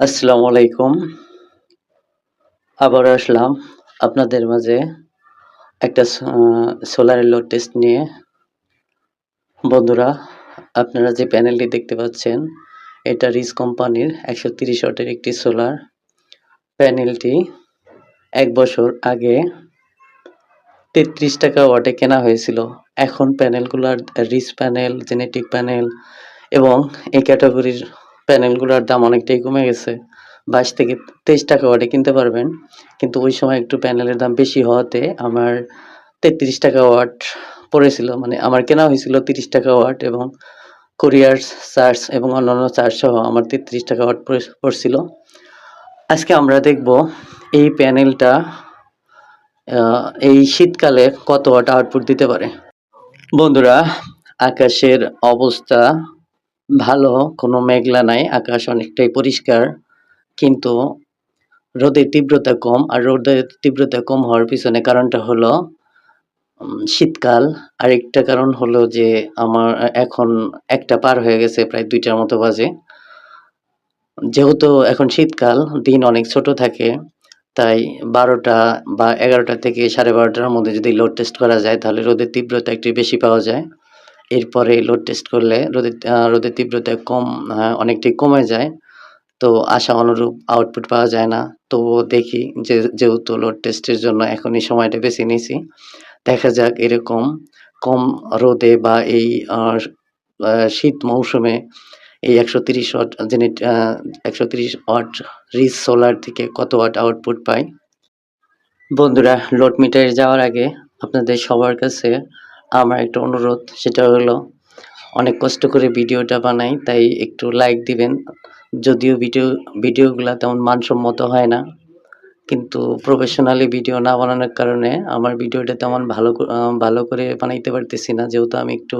আসসালামু আলাইকুম। আবারও আসলাম আপনাদের মাঝে একটা সো আ সোলারের লোড টেস্ট নিয়ে। বন্ধুরা, আপনারা যে প্যানেলটি দেখতে পাচ্ছেন, এটা রিচ কোম্পানির ১৩০ ওয়াটের একটি সোলার। প্যানেলটি এক বছর আগে ৳৩৩ ওয়াটে কেনা হয়েছিল। এখন প্যানেলগুলার রিচ প্যানেল, জেনেটিক প্যানেল এবং এই ক্যাটাগরির প্যানেলগুলার দাম অনেকটাই কমে গেছে। ৳২২-23 ওয়াটে কিনতে পারবেন। কিন্তু ওই সময় একটু প্যানেলের দাম বেশি হওয়াতে আমার ৳৩৩ ওয়াট পড়েছিল। মানে আমার কেনা হয়েছিল ৳৩০ ওয়াট এবং কুরিয়ার চার্জ এবং অন্যান্য চার্জ সহ আমার ৳৩৩ ওয়াট পড়ে পড়ছিল। আজকে আমরা দেখব এই প্যানেলটা এই শীতকালে কত ওয়াট আউটপুট দিতে পারে। বন্ধুরা, আকাশের অবস্থা ভালো, কোনো মেঘলা নাই। আকাশ অনেকটাই পরিষ্কার। কিন্তু রোদের তীব্রতা কম। আর রোদের তীব্রতা কম হওয়ার পিছনে কারণটা হলো শীতকাল। আরেকটা কারণ হলো যে আমার এখন একটা পার হয়ে গেছে, প্রায় দুইটার মতো বাজে। যেহেতু এখন শীতকাল, দিন অনেক ছোট থাকে, তাই ১২টা বা ১১টা থেকে ১২:৩০টার মধ্যে যদি লোড টেস্ট করা যায়, তাহলে রোদের তীব্রতা একটু বেশি পাওয়া যায়। এরপরে লোড টেস্ট করলে রোদের রোদের তীব্রতা কম আ অনেকটাই কমে যায়। তো আশা অনুরূপ আউটপুট পাওয়া যায় না। তবুও দেখি যে যেহেতু লোড টেস্টের জন্য এখন এই সময়টা বেছে নিয়েছি। দেখা যাক এরকম কম রোদে বা এই শীত মৌসুমে এই ১৩০ ওয়াট জেনেট আ ১৩০ ওয়াট রিচ সোলার থেকে কত ওয়াট আউটপুট পাই। বন্ধুরা, লোড মিটারে যাওয়ার আগে আপনাদের সবার কাছে আমার একটা অনুরোধ, সেটা হলো অনেক কষ্ট করে ভিডিওটা বানাই, তাই একটু লাইক দিবেন। যদিও ভিডিও ভিডিওগুলো তেমন মানসম্মত হয় না। কিন্তু প্রফেশনালি ভিডিও না বানানোর কারণে আমার ভিডিওটা তেমন ভালো ভালো করে বানাইতে পারতেছি না। যেহেতু আমি একটু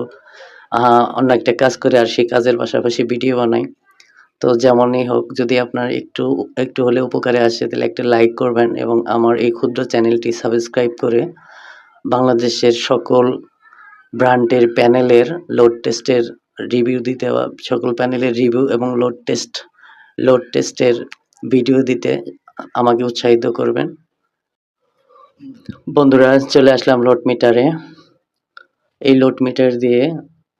অন্য একটা কাজ করে আর সেই কাজের পাশাপাশি ভিডিও বানাই। তো যেমনই হোক, যদি আপনার একটু একটু হলে উপকারে আসে, তাহলে একটা লাইক করবেন এবং আমার এই ক্ষুদ্র চ্যানেলটি সাবস্ক্রাইব করে বাংলাদেশের সকল ব্র্যান্ডের প্যানেলের লোড টেস্টের রিভিউ দিতে বা সকল প্যানেলের রিভিউ এবং লোড টেস্ট লোড টেস্টের ভিডিও দিতে আমাকে উৎসাহিত করবেন। বন্ধুরা, চলে আসলাম লোড মিটারে। এই লোড মিটার দিয়ে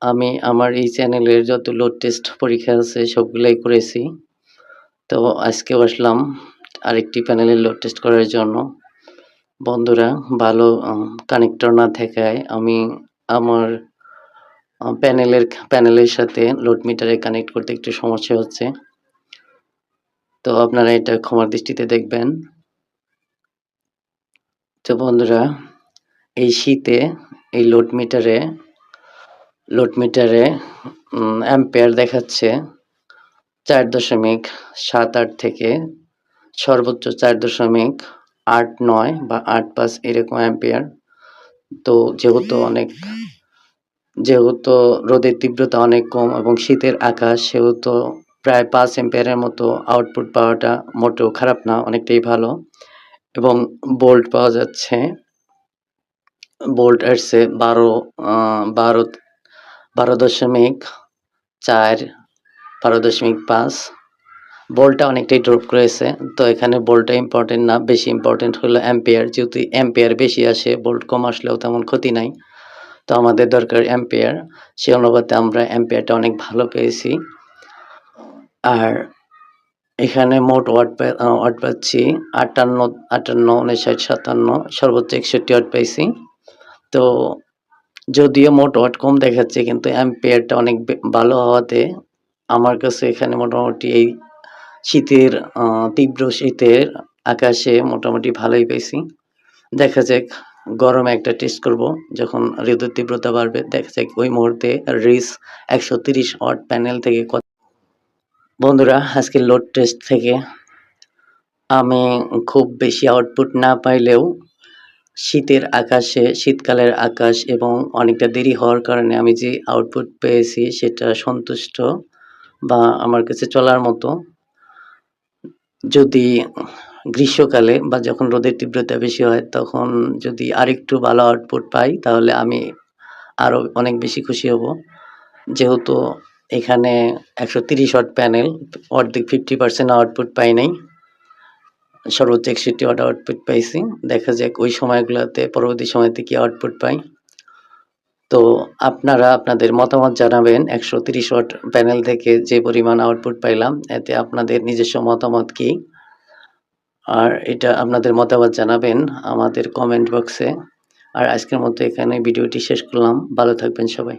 আমি আমার এই চ্যানেলের যত লোড টেস্ট পরীক্ষা আছে সবগুলাই করেছি। তো আজকেও আসলাম আরেকটি প্যানেলের লোড টেস্ট করার জন্য। বন্ধুরা, ভালো কানেক্টর না থাকায় আমি আমার প্যানেলের প্যানেলের সাথে লোড মিটারে কানেক্ট করতে একটু সমস্যা হচ্ছে। তো আপনারা এটা ক্ষমার দৃষ্টিতে দেখবেন। তো বন্ধুরা, এই শীতে এই লোড মিটারে লোড মিটারে অ্যাম্পেয়ার দেখাচ্ছে চার দশমিক সাত আট থেকে সর্বোচ্চ ৪.৮৯ বা ৮.৫ এরকম অ্যাম্পিয়ার। তো যেহেতু অনেক যেহেতু রোদের তীব্রতা অনেক কম এবং শীতের আকাশ, সেহেতু প্রায় ৫ অ্যাম্পিয়ারের মতো আউটপুট পাওয়াটা মোটেও খারাপ না, অনেকটাই ভালো। এবং বোল্ট পাওয়া যাচ্ছে ভোল্ট আসছে ১২ আ ১২ ১২.৪ ১২.৫ ভোল্টটা অনেকটাই ড্রপ করেছে। তো এখানে ভোল্টটা ইম্পর্টেন্ট না, বেশি ইম্পর্টেন্ট হলো অ্যাম্পিয়ার। যেহেতু অ্যাম্পিয়ার বেশি আসে, ভোল্ট কম আসলেও তেমন ক্ষতি নাই। তো আমাদের দরকার অ্যাম্পিয়ার। সে অনুপাতে আমরা অ্যাম্পিয়ারটা অনেক ভালো পেয়েছি। আর এখানে মোট ওয়াট ওয়াট পাচ্ছি ৫৮, ৫৮, ৫৯, ৫৭, সর্বোচ্চ ৬১ ওয়াট পাইছি। তো যদিও মোট ওয়াট কম দেখাচ্ছে, কিন্তু অ্যাম্পিয়ারটা অনেক ভালো হওয়াতে আমার কাছে এখানে মোটামুটি এই শীতের তীব্র শীতের আকাশে মোটামুটি ভালোই পেয়েছি দেখা যাক গরমে একটা টেস্ট করব। যখন রোদের তীব্রতা বাড়বে, দেখা যাক ওই মুহূর্তে রিচ ১৩০ ওয়াট প্যানেল থেকে কত বন্ধুরা, আজকের লোড টেস্ট থেকে আমি খুব বেশি আউটপুট না পাইলেও শীতের আকাশে শীতকালের আকাশ এবং অনেকটা দেরি হওয়ার কারণে আমি যে আউটপুট পেয়েছি, সেটা সন্তুষ্ট বা আমার কাছে চলার মতো। যদি গ্রীষ্মকালে বা যখন রোদের তীব্রতা বেশি হয়, তখন যদি আরেকটু ভালো আউটপুট পাই, তাহলে আমি আরও অনেক বেশি খুশি হব। যেহেতু এখানে ১৩০ ওয়াট প্যানেল অর্ধেক 50% আউটপুট পাই নাই। সর্বোচ্চ ৬১ ওয়াট আউটপুট পাইছি। দেখা যাক ওই সময়গুলোতে পরবর্তী সময়তে কি আউটপুট পাই। তো আপনারা আপনাদের মতামত জানাবেন ১৩০ ওয়াট প্যানেল থেকে যে পরিমাণ আউটপুট পাইলাম, এতে আপনাদের নিজস্ব মতামত কি? আর এটা আপনাদের মতামত জানাবেন আমাদের কমেন্ট বক্সে। আর আজকের মতো এখানে ভিডিওটি শেষ করলাম। ভালো থাকবেন সবাই।